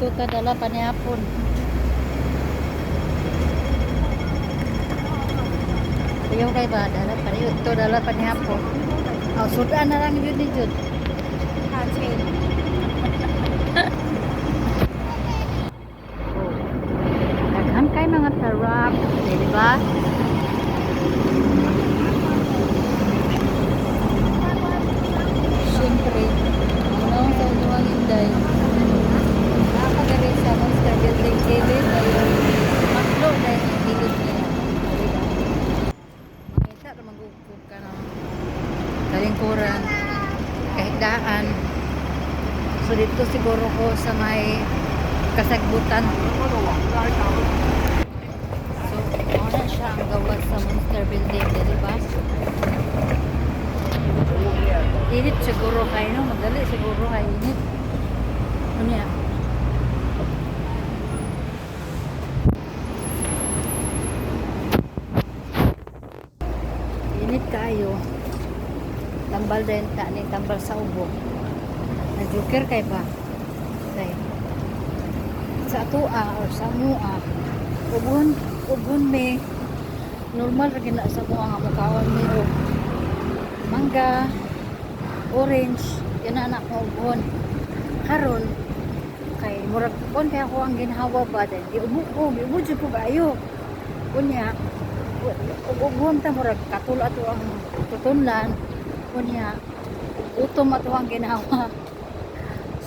Ito ta dala pa ni hapon. Ayaw kay ba dala pa ni ito dala pa ni hapon. Oh, sudan na lang yun ni Jud. Oh. Daghan kay mga tarap, di ba? Siyempre, ano sa unuang inday? Nakakagaling sa monster building kilid ayun. Maklo na yung kilid niya. Diba? Magugpog ka ng kalingkuran, kahigdaan. So dito siguro ko sa may kasagbutan. So, ano siya ang gawas sa monster building, di ba? Init siguro kayo, no? Madali siguro kayo init. Ano yan? Init kayo. Tambal din ka ni tambal sa ubo. Nag-joker kay ba? Kay. Sa tua or sa mua. Ubon, ubon me. Normal ra gina sa mua nga mukaon mi og mangga, orange, yan na anak ko ubon. Karon kay murag kon kay ako ang ginhawa ba dahil di ubo ko, di ubo jud ko kayo. Kunya, ubon ta murag katul ato ang tutunlan. Kunya, utom ato ang ginawa.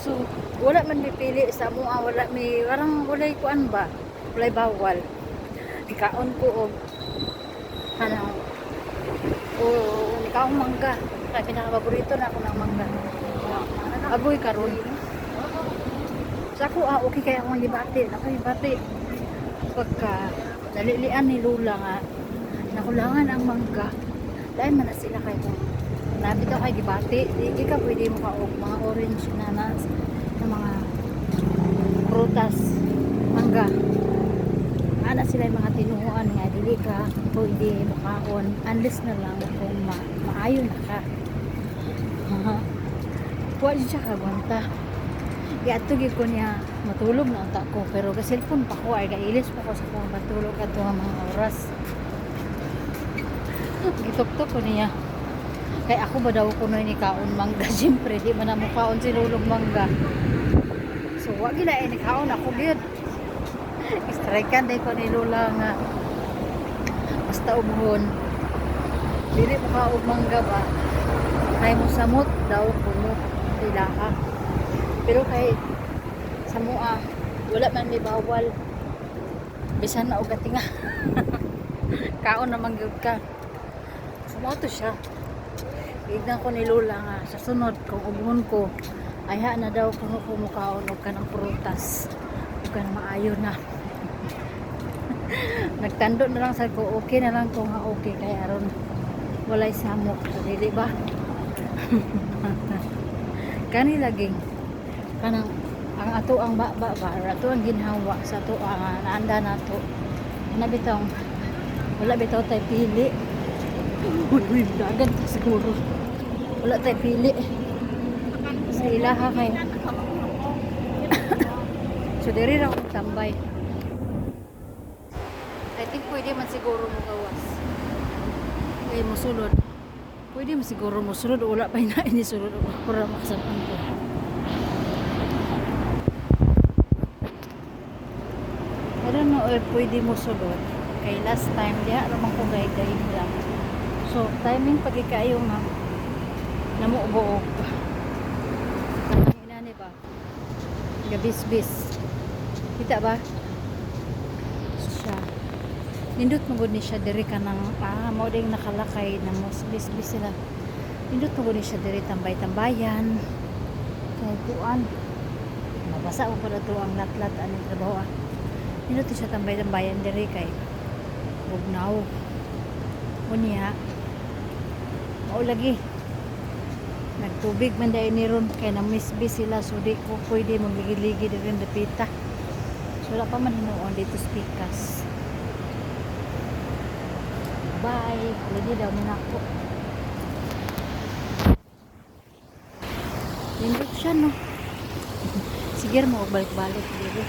So, wala man mipili sa mua, wala mi, parang walay kuan ba? Walay bawal. Ikaon ko og kanang o ikaong mangga. Kaya pinaka-paborito na ako ng mangga. Aboy karon. Sa ako, ah, okay kaya akong libati. Ako libati. Pagka nalilian ni Lula nga, nakulangan ang mangga. Dahil man na sila kayo Nabit ako kay gibati. Di ka pwede mo kaog mga orange na na, mga prutas, mangga. Ana sila yung mga tinuhuan nga dili ka pwede makaon unless na lang kung ma maayo na ka. Kuha din siya kagwanta. Gato gid ko niya matulog na unta ko pero gasilpon pa ko ay gailis pa ko sa kung matulog nga mga oras. Gitok-tok ko niya. Kay ako ba daw ko ni kaon mangga siyempre di man na mo kaon si lulog mangga. So wa gila ni kaon ako gid. Strikean day ko ni Lola nga basta umuhon. Dili mo kaon mangga ba? Kay mo samot daw kuno sila ka. Pero kay sa mua wala man may bawal. Bisan na og tinga. kaon naman gyud ka. Sumoto siya. Ignan ko ni Lola nga sa sunod kung umuhon ko ay ha na daw kung kumukaon og kanang prutas ug kan maayo na. Nagtando na lang sa ko okay na lang kung nga okay kay aron walay samok so ba? Kani laging kanang ang ato ang baba ba or ato ang ginhawa sa ato ang naanda nato nabitong wala bitaw tay pili Dagan ta siguro. Wala tayo pili. Sa ilaha kay. so, diri ra akong tambay. I think pwede man siguro mo gawas. Kay mo sulod. Pwede man siguro mo sulod. Wala pa na ini sulod. Para makasapan ko. I don't know if pwede mo sulod. Kay last time, diha naman ko guide-guide lang. So, timing pag ikayo nga namuubuog. Ang inani ba? Gabis-bis. Kita ba? Siya. Nindot mo ni siya diri ka ng ah, mo ding nakalakay na mo bis-bis sila. Nindot mo ni siya diri tambay-tambayan. Kay kuan. Mabasa ko pa to ang latlat ani trabaho. ah. Nindot siya tambay-tambayan diri kay bugnaw. Unya, lagi. Nagtubig man dahil ni ron kaya namisbis sila so di ko pwede magligid-ligid rin dapita. So wala pa man hinuon dito speakers bye! Lagi daw man ako. Nindot siya no? Sige mo, balik-balik. Sige.